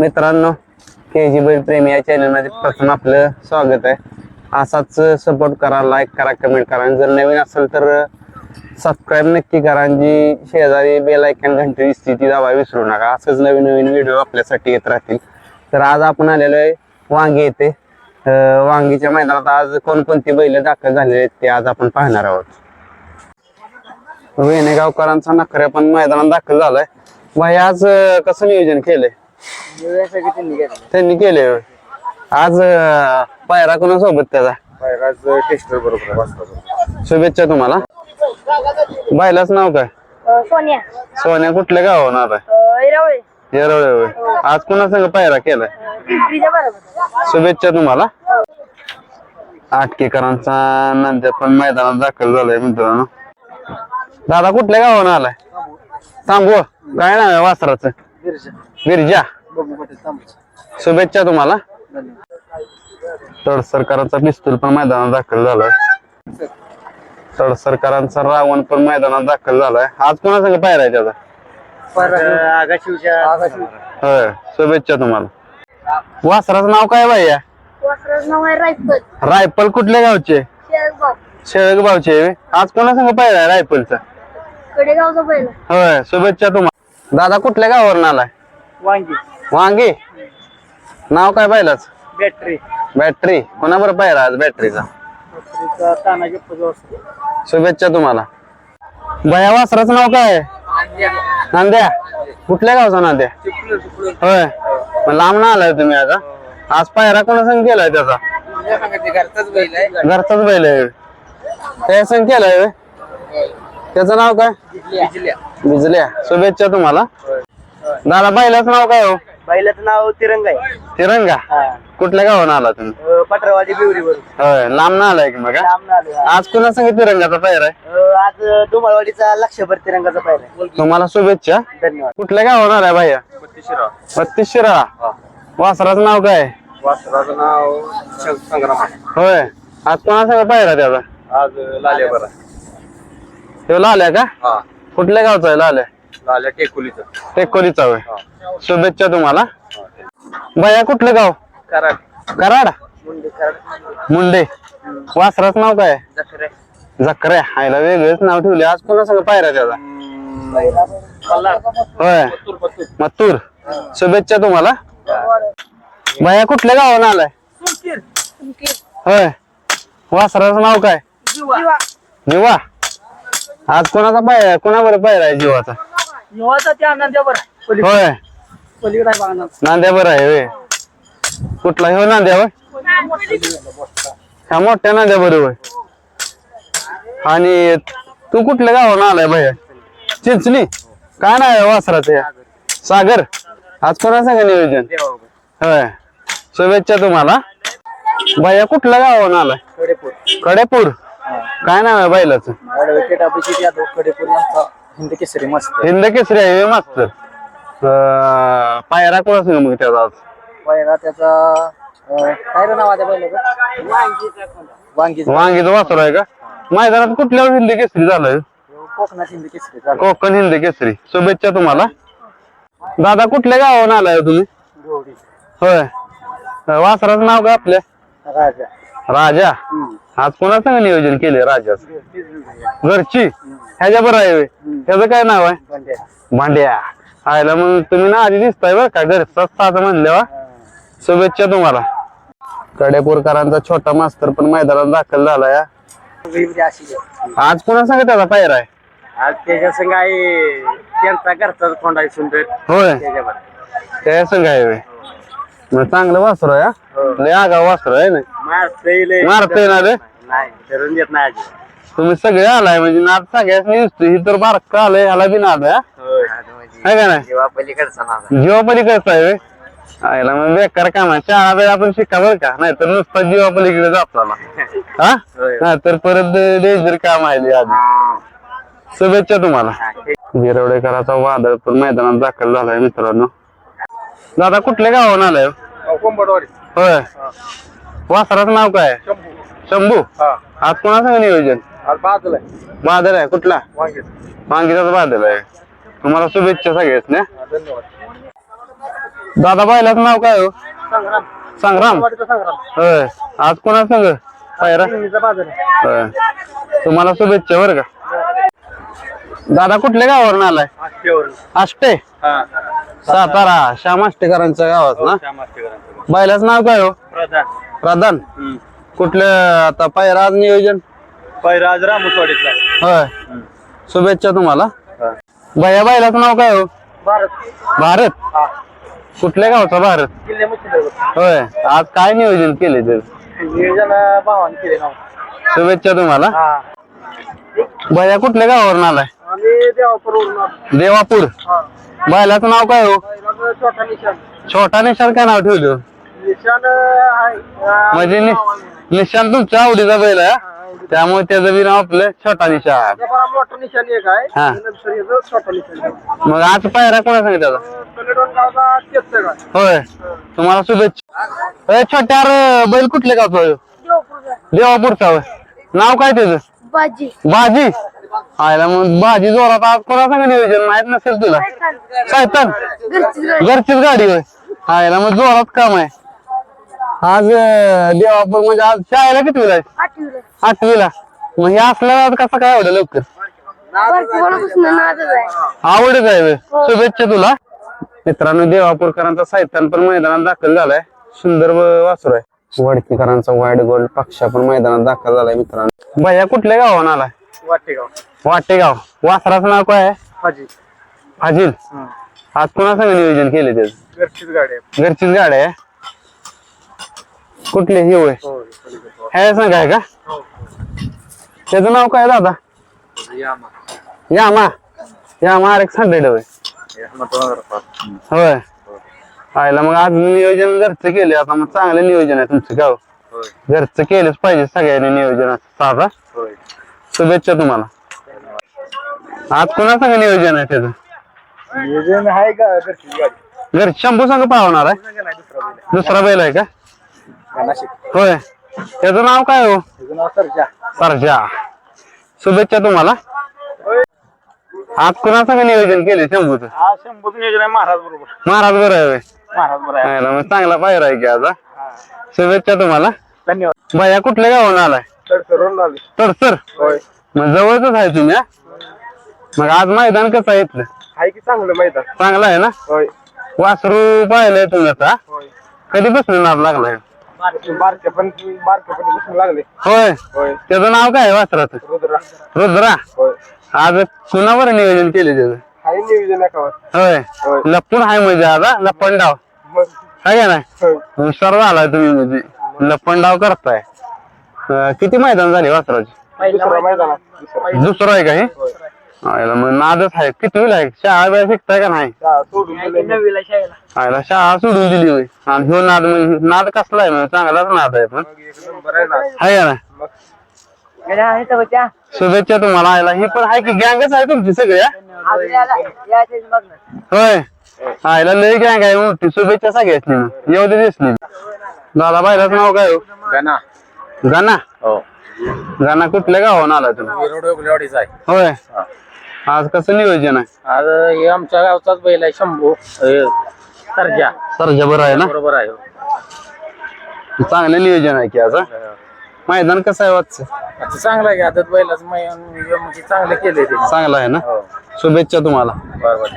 मित्रांनो के जी बैल प्रेमी या चॅनलमध्ये प्रथम आपलं स्वागत आहे. असाच सपोर्ट करा लाईक करा कमेंट करा. आणि जर नवीन असेल तर सबस्क्राईब नक्की करा. आणि जी शेजारी बेल ऐकन घंटी दिसते ती दाबा विसरू नका. असंच नवीन नवीन व्हिडिओ आपल्यासाठी येत राहतील. तर आज आपण आलेलो आहे वांगी येथे. वांगीच्या मैदानात आज कोणकोणती बैल दाखल झालेले आहेत ते आज आपण पाहणार आहोत. वेणेगावकरांचा नखऱ्या पण मैदानात दाखल झालाय. भाई आज कसं नियोजन केलंय? त्यांनी केले होय. आज पायरा कोणासोबत त्याचा? टेस्टर बरोबर वाचता शुभेच्छा तुम्हाला. बायलाच नाव काय? सोनिया. सोन्या कुठल्या अ, इरावळे येरवळे होय. आज कोणा संग पायरा केलाय? शुभेच्छा तुम्हाला. आटकेकरांचा नंतर पण मैदानात दाखल झालाय मित्रांनो. दादा कुठल्या गावावर आलाय? थांबव काय नाव आहे वासराचं? शुभेच्छा तुम्हाला. तडसरकरांचा पिस्तूल पण मैदानात दाखल झालाय. तडसरकरांचा रावण पण मैदानात दाखल झालाय. आज कोणा संग आहे त्याचा होय शुभेच्छा तुम्हाला. वासराचं नाव काय भैया? वासराचं नाव आहे रायफल. रायफल कुठल्या गावचे? शेळगाव. शेळक गावचे आज कोणा संग पायरा आहे रायफलचा? कडेगावचा पहिला होय शुभेच्छा तुम्हाला दादा कुठल्या गावावरून आलाय? वांगी. वांगी. नाव काय पाहिलंच? बॅटरी बॅटरी कोणाबरोबर पायरा आज बॅटरीचा तानाजी शुभेच्छा तुम्हाला. बया वासराचं नाव काय? नांद्या. कुठल्या गावचा नांद्या? होय. मग लांब ना आलाय तुम्ही आता. आज पायरा कोणा संग केलाय त्याचा? घरचाच बैल आहे. त्या संग केलाय? त्याचं नाव काय? बिजल्या. शुभेच्छा तुम्हाला. दादा बैलाचं नाव काय हो? बैलाचं नाव तिरंगा आहे. तिरंगा? कुठल्या गावानं आला तुम्ही? अं, पटरवाडी बिवरी बरोबर होय लांब ना आलाय की मग हा? लांब आलो आज कुणा संग तिरंगाचा पायरा आहे? अं, आज दुमाळवाडीचा लक्षभर तिरंगाचा पाहिला आहे. तुम्हाला शुभेच्छा. धन्यवाद. कुठल्या गावानं आलाय भैया बत्तीस शिराळा वासराचं नाव काय? वासराचं नाव संग्राम आहे. होय. आज कोणा संग पायरा त्याचा? आज लाल्या बरा. तो लाल्या का? हा. कुठल्या गावचा आहे लाल्या? लाल्या टेकुलीचं. टेकोलीचा होय. शुभेच्छा तुम्हाला. भैया कुठलं गाव? कराड. कराड? मुंडे कराड. मुंडे. वासराचं नाव काय? जकऱ्या आईला वेगळंच नाव ठेवले आज कोणा संग पायरा त्याचा होय. मत्तूर शुभेच्छा तुम्हाला. भैया कुठल्या गावानं आलाय? होय. वासराचं नाव काय? जीवा. आज कोणाचा पाय कोणाबरोबर पायरा आहे जीवाचा? त्या आनंदावर होय. पलीकडे आहे बघा नांद्या बरं आहे होय. कुठला? हो नांद्या होय ह्या मोठ्या नांद्या बरोबर आणि तू कुठल्या गावानं आलाय भैया चिंचणी? काय नाव आहे वासराचं या? सागर. आज कोणा सांगा नियोजन? होय. शुभेच्छा तुम्हाला. भैया कुठल्या गावानं आलाय? कडेपूर. कडेपूर. काय नाव आहे बैलाचं? कडेपूर यांचा. हिंद केसरी मस्त हिंद केसरी आहे मास्तर पायरा कोणा सांग मग त्याचा आज? पहिला त्याचा अं, काय रे नाव वांगी वांगीचं. वासर आहे का? मैदानात कुठल्या हिंदी केसरी झालंय? कोकणात हिंद केसरी झालं कोकण हिंदी केसरी शुभेच्छा तुम्हाला. दादा कुठल्या गावावरून आलाय हो तुम्ही होय. अं, वासराचं नाव काय आपल्या? राजा. राजा. आज कोणा संग नियोजन केले राजाच? घरची? ह्याच्या बरं आहे होय. ह्याचं काय नाव आहे? भांड्या. आयला मग तुम्ही ना आधी दिसताय बरं का? घरचाच साथ म्हणल्यावर. शुभेच्छा तुम्हाला. कडेपूरकरांचा छोटा मास्तर पण मैदानात दाखल झालाय. हा. अशी आज पुन्हा सांगा त्याचा पायरा आहे? आज त्याच्या संग आहे त्यांचा घरचाच खोंड आहे सुंदर. होय. त्या संघ आहे होय. मग चांगलं वासर आहे हा. लय आगाव वासर आहे ना मारतय मारतोय ना रे? नाही धरून देत नाही आजी. तुम्ही सगळे आलाय म्हणजे नाद सगळ्याच दिसतो ही तर बारक आलंय ह्याला बी नाद आहे हा. है का नाही? जेव्हा पलीकडचा नादा जीवा पलीकडचा आहे. आयला मग बेकार काम आहे शाळा वेळ आपण शिका बरं का? नाहीतर नुसता जीवा पलीकडे आपल्याला हा? नाहीतर परत डेंजर काम आहे आधी. शुभेच्छा तुम्हाला. गिरवडेकराचा वादळ पण मैदानात दाखल झालाय मित्रांनो. दादा कुठल्या गावाहून आलाय? हो? कोंबडवाडी. होय. वासराचं नाव काय? शंभू. हा. आज कोणाचं नियोजन? बादल आहे. कुठला? वांगे. वांगीचाच बादल आहे. तुम्हाला शुभेच्छा सगळ्याच ना? धन्यवाद. दादा बैलाचं नाव काय हो? संग्राम. संग्राम? वाटतं संग्राम. होय. आज कोणा संग पायरा? नेहमीचा बाजार आहे. होय. तुम्हाला शुभेच्छा बरं का? दादा कुठल्या गावावरून आलाय? आष्टे? हा. सातारा. श्याम आष्टेकरांच्या गावात ना? बैलाचं नाव काय हो? प्रधान. कुठलं आता पायरा आज नियोजन? पैराज रामसवाडीतला होय. शुभेच्छा तुम्हाला. भैया बैलाचं नाव काय हो? भारत. भारत? कुठल्या गावचा भारत? किल्ले होय. आज काय नियोजन केले ते? नियोजन भावाने केले शुभेच्छा तुम्हाला. हा. भैया कुठल्या गावावरून आलाय? आम्ही देवापूर. हा. बैलाचं नाव काय हो? पहिला छोटा निशाण छोटा निशाण काय नाव ठेवलं? आहे अं, म्हणजे नि- निशाण तुमच्या आवडीचा बैल आहे हा? त्यामुळे त्याचं बी नाव आपलं छोटा निशाण मोठा एक आहे. हा. आणि नंतर याचं छोटा निशाण आहे. मग आज पायरा कोणा सांगितलं त्याचा कलेडोन गावचा तेच आहे. होय. तुम्हाला शुभेच्छा. ए, छोट्या अरे, बैल कुठल्या गावचा हो? देवपूरचा. होय. नाव काय त्याचं? बाजी. भाजी आयला मग भाजी जोरात आज कोणा सांग नियोजन? माहीत नसेल तुला. घरचीच गाडी. घरचीच गाडी होय. आयला मग जोरात काम आहे. आज देवापूर म्हणजे आज शाळेला किती आहे? आठवीला. आठवीला. मग हे असल्यावर कसं काय एवढं लवकर? बारकीपणापासून नादच आहे. आवडत आहे होय. शुभेच्छा तुला. मित्रांनो देवापूरकरांचा साहित्यान पण मैदानात दाखल झालाय. सुंदर व वासरू आहे. वडकीकरांचा वाईट गोल्ड पक्षा पण मैदानात दाखल झालाय मित्रांनो. भैया कुठल्या गावाहून आलाय? वाटेगाव. वाटेगाव. वासराचं नाव काय आहे? हाजी फाजील. आज कोणा संग नियोजन केले त्याचं? घरचीच गाडी आहे. घरचीच गाडी आहे. कुठले? हे होय हो सांग आहे का? त्याचं नाव काय दादा? Yamaha. Yamaha. R X hundred होय. होय. आयला मग आज नियोजन घरचं केले आता मग चांगलं नियोजन आहे तुमचं गाव. घरचं केलंच पाहिजे सगळ्यांनी नियोजन साधा. शुभेच्छा तुम्हाला. आज कोणा संग नियोजन आहे त्याचं? नियोजन आहे का घर शंभू संघ पाहणार आहे. दुसरा बैल आहे. का? नाशिक. होय. त्याचं नाव काय हो? त्याचं नाव सरजा. सरजा. शुभेच्छा तुम्हाला. आज कोणा संग नियोजन केले शंभूचं? हा शंभूचं नियोजन आहे महाराज बरोबर. महाराज बरं आहे होय. महाराज बरोबर आहे. मग चांगला पाहिजे आहे की आता हा. शुभेच्छा तुम्हाला. धन्यवाद. भैया कुठल्या गावाहून आलाय? तर करून आले तर सर होय. मग जवळच आहे तुम्ही हा? मग आज मैदान कसं आहे इथलं? आहे की चांगलं मैदान. चांगलं आहे ना? होय. वासरू पाहिलंय तुम्ही आता होय. कधीपासून नाद लागलाय? बारके बारके पण बारके पण बसून लागले. होय. होय. त्याचं नाव काय वासराचं? रुद्रा. रुद्रा? होय. आज कुणावर नियोजन केले त्याचं. नियोजन होय. होय. लपून आहे म्हणजे आता लपण डाव मग. आहे का नाही? होय. हुशार झालाय तुम्ही म्हणजे. लपण डाव करताय. अं, किती मैदान झाले वासराची? दुसरा. दुसरा. दुसरं आहे का हे? होय. आयला मग नादच आहे. कितवीला आहे? शाळा बिळा शिकताय का नाही? हा. नववीला शाळेला. आयला शाळा सोडून दिली होय. आणि ह्यो नाद म्हणजे नाद कसला आहे म्हणजे चांगलाच नाद आहे पण. मग आहे का नाही? मग शुभेच्छा तुम्हाला आयला. ही पण आहे की गँगच आहे तुमची सगळ्या होय. आयला लय गँग आहे मोठी. शुभेच्छा सगळ्याच येऊ दे दिसली दादा बायलाच नाव काय हो? गाणा. गाना हो. गाना कुठल्या गावाहून आला तुम्ही? आहे. होय. आज कसं नियोजन आहे? आज हे आमच्या गावचाच बैल आहे शंभू. हे, सर्जा. सरजा बरं आहे ना? बरोबर आहे. चांगलं नियोजन आहे की आज हा? मैदान कसं आहे वाजचं आता चांगलं आहे की आता बैलाच म्हणजे चांगलं केलंय ते चांगलं आहे ना? हो. शुभेच्छा तुम्हाला. बरोबर.